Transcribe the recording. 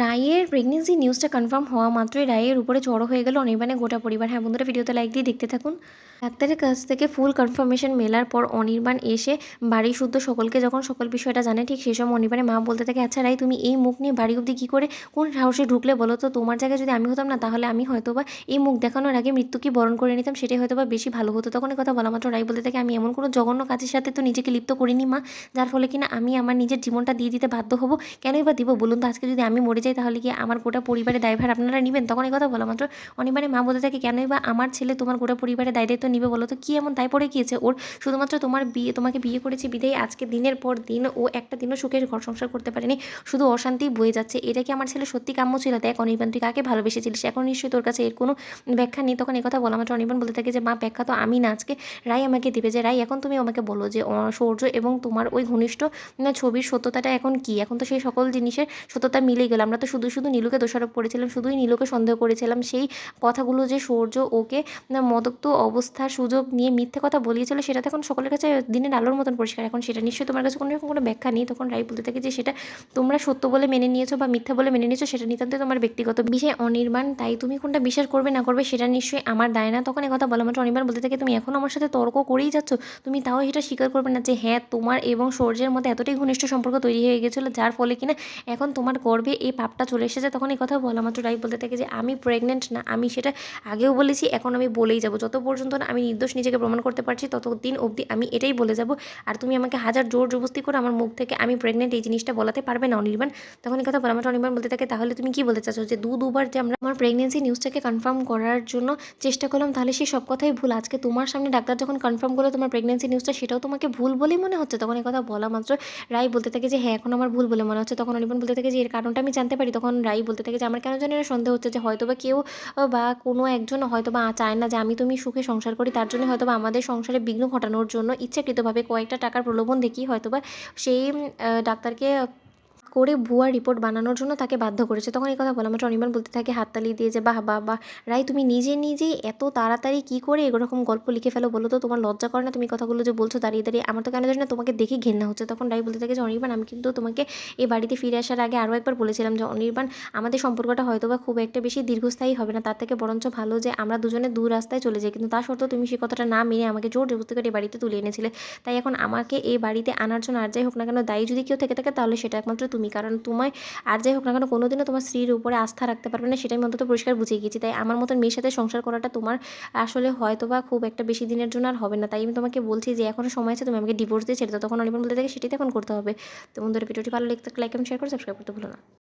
রায়ের প্রেগনেন্সি নিউজটা কনফার্ম হওয়া মাত্রই রায়ের উপরে চড়ো হয়ে গেল অনির্বাণের গোটা পরিবার। হ্যাঁ বন্ধুরা, ভিডিওতে লাইক দিয়ে দেখতে থাকুন। ডাক্তারের কাছ থেকে ফুল কনফার্মেশন মেলার পর অনির্বাণ এসে বাড়ি শুদ্ধ সকলকে যখন সকল বিষয়টা জানে, ঠিক সেই সময় অনির্বাণের মা বলতে থাকে আচ্ছা রাই তুমি এই মুখ নিয়ে বাড়ি অবধি কী করে, কোন সাহসে ঢুকলে বলো তো? তোমার জায়গায় যদি আমি হতাম না, তাহলে আমি হয়তো বা এই মুখ দেখানোর আগে মৃত্যুকে বরণ করে নিতাম? সেটাই হয়তো বা বেশি ভালো হতো। তখন কথা বলা মাত্র রাই বলতে থাকে, আমি এমন কোনো জঘন্য কাজের সাথে তো নিজেকে লিপ্ত করিনি মা, যার ফলে কিনা আমি আমার নিজের জীবনটা দিয়ে দিতে বাধ্য হব? কেনই বা দিব বলুন তো? আজকে যদি আমি মরে যাই তাহলে কি আমার গোটা পরিবারের দায়ভার আপনারা নেবেন? তখন এই কথা বলা মাত্র। অনিবারে মা বলতে থাকে কেনই বা আমার ছেলে তোমার গোটা পরিবারের দায় দায়িত্ব নিবে বলো তো? কী এমন দায় পড়ে গিয়েছে ওর? শুধুমাত্র তোমার বিয়ে, তোমাকে বিয়ে করেছে বিদায়, আজকে দিনের পর দিন ও একটা দিনও সুখের ঘর সংসার করতে পারেনি। শুধু অশান্তি বয়ে যাচ্ছে। এটা কি আমার ছেলে সত্যি কাম্য ছিল? দেখ অনির্বাণ তুই কাকে ভালোবেসেছিলিস? এখন নিশ্চয়ই তোর কাছে এর কোনো ব্যাখ্যা নেই। তখন এই কথা বলা মাত্র অনির্বাণ বলতে থাকে যে, মা, ব্যাখ্যা তো আমি না, আজকে রাই আমাকে দেবে যে রাই এখন তুমি আমাকে বলো যে সৌর্য এবং তোমার ওই ঘনিষ্ঠ ছবির সত্যতাটা এখন কি? এখন তো সেই সকল জিনিসের সত্যতা মিলে গেল। আমরা তো শুধু শুধু নীলুকে দোষারোপ করেছিলাম, শুধুই নীলুকে সন্দেহ করেছিলাম, সেই কথাগুলো যে সৌর্য ওকে মদক্ত অবস্থার সুযোগ নিয়ে মিথ্যে কথা বলিয়েছিল, সেটা এখন সকলের কাছে দিনের আলোর মতন পরিষ্কার। এখন সেটা নিশ্চয়ই তোমার কাছে কোনো রকম কোনো ব্যাখ্যা নেই। তখন রাই বলতে থাকে যে সেটা তোমরা সত্য বলে মেনে নিয়েছো বা মিথ্যা বলে মেনে নিয়েছো, সেটা নিতান্তই তোমার ব্যক্তিগত বিষয়। অনির্বাণ, তাই তুমি কোনটা বিশ্বাস করবে না করবে সেটা নিশ্চয়ই আমার দায় না। তখন কথা বলা মাত্র অনির্বাণ বলতে থাকে, তুমি এখন আমার সাথে তর্ক করেই যাচ্ছ। তুমি তাও এটা স্বীকার করবে না যে হ্যাঁ তোমার এবং সূর্যের মধ্যে এতটাই ঘনিষ্ঠ সম্পর্ক তৈরি হয়ে গেছিল, যার ফলে কিনা এখন তোমার গর্ভে এই পাপটা চলে এসেছে, তখন এই কথা বলা মাত্র রাই বলতে থাকে যে, আমি প্রেগনেন্ট না, আমি সেটা আগেও বলেছি, এখন আমি বলেই যাব। যত পর্যন্ত না আমি নির্দোষ নিজেকে প্রমাণ করতে পারছি, ততদিন অবধি আমি এটাই বলে যাব। আর তুমি আমাকে হাজার জোর জবস্তি করে আমার মুখ থেকে আমি প্রেগনেন্ট এই জিনিসটা বলাতে পারবে না অনির্বাণ। তখন এই কথা বলা মাত্র অনির্বাণ বলতে থাকে, তাহলে তুমি কি বলতে চাচ্ছ যে, দু দুবার যে আমরা আমার প্রেগনেন্সি নিউজটাকে কনফার্ম করার জন্য চেষ্টা করলাম, তাহলে সেই সব কথাই ভুল। আজকে তোমার সামনে ডাক্তার যখন কনফার্ম করল তোমার প্রেগনেন্সি নিউজটা সেটাও তোমাকে ভুল বলেই মনে হচ্ছে? তখন এই কথা বলা মাত্র রাই বলতে থাকে যে হ্যাঁ এখন আমার ভুল বলে মনে হচ্ছে। তখন অনির্বাণ বলতে থাকে যে, এর কারণটা আমি জানতে পারি। তখন রাই বলতে থাকে যে, আমার কেন জানি সন্দেহ হচ্ছে যে হয়তো বা কেউ বা কোনো একজন হয়তো বা চায় না যে, আমি তুমি সুখে সংসার করি। তার জন্য হয়তো বা আমাদের সংসারে বিঘ্ন ঘটানোর জন্য ইচ্ছাকৃতভাবে কয়েকটা টাকার প্রলোভন দেখি। হয়তো বা সেই ডাক্তারকে করে ভুয়া রিপোর্ট বানানোর জন্য তাকে বাধ্য করেছে। তখন এই কথা বলা মাত্র অনির্বাণ বলতে থাকে, হাততালি দিয়ে যে, বাহ বাহ বাহ, রাই, তুমি নিজে নিজেই এত তাড়াতাড়ি কী করে এরকম গল্প লিখে ফেলো বলো তো? তোমার লজ্জা করে না তুমি কথাগুলো যে বলছো দাঁড়িয়ে দাঁড়িয়ে? আমার তো কেন জানি না তোমাকে দেখে ঘেন্না হচ্ছে। তখন রাই বলতে থাকে যে, অনির্বাণ, আমি কিন্তু তোমাকে এই বাড়িতে ফিরে আসার আগে আরও একবার বলেছিলাম যে, অনির্বাণ, আমাদের সম্পর্কটা হয়তো বা খুব একটা বেশি দীর্ঘস্থায়ী হবে না। তার থেকে বরঞ্চ ভালো যে, আমরা দুজনে দু রাস্তায় চলে যাই। কিন্তু তা সত্ত্বেও তুমি সেই কথাটা না মেনে আমাকে জোর জবস্তি করে এই বাড়িতে তুলে এনেছিলে। তাই এখন আমাকে এই বাড়িতে আনার জন্য আর যাই হোক না কেন, দায়ী যদি কেউ থেকে থাকে তাহলে সেটা একমাত্র তুমি কারণ তোমায় আর যাই হোক না কেন, কোনোদিনও তোমার স্ত্রীর উপরে আস্থা রাখতে পারবে না, সেটাই আমি অন্তত পরিষ্কার বুঝিয়ে গেছি তাই আমার মতন মেয়ের সাথে সংসার করাটা তোমার আসলে হয়তো বা খুব একটা বেশি দিনের জন্য আর হবে না। তাই আমি তোমাকে বলছি যে এখনও সময় আছে, তুমি আমাকে ডিভোর্স দিয়ে ছেড়ে দাও। তখন অনেক বলতে থাকে, সেটাই তখন করতে হবে। তো বন্ধুরা, ভিডিওটি ভালো লাগতে লাইক এবং শেয়ার করে সাবস্ক্রাইব করতে ভুলো না।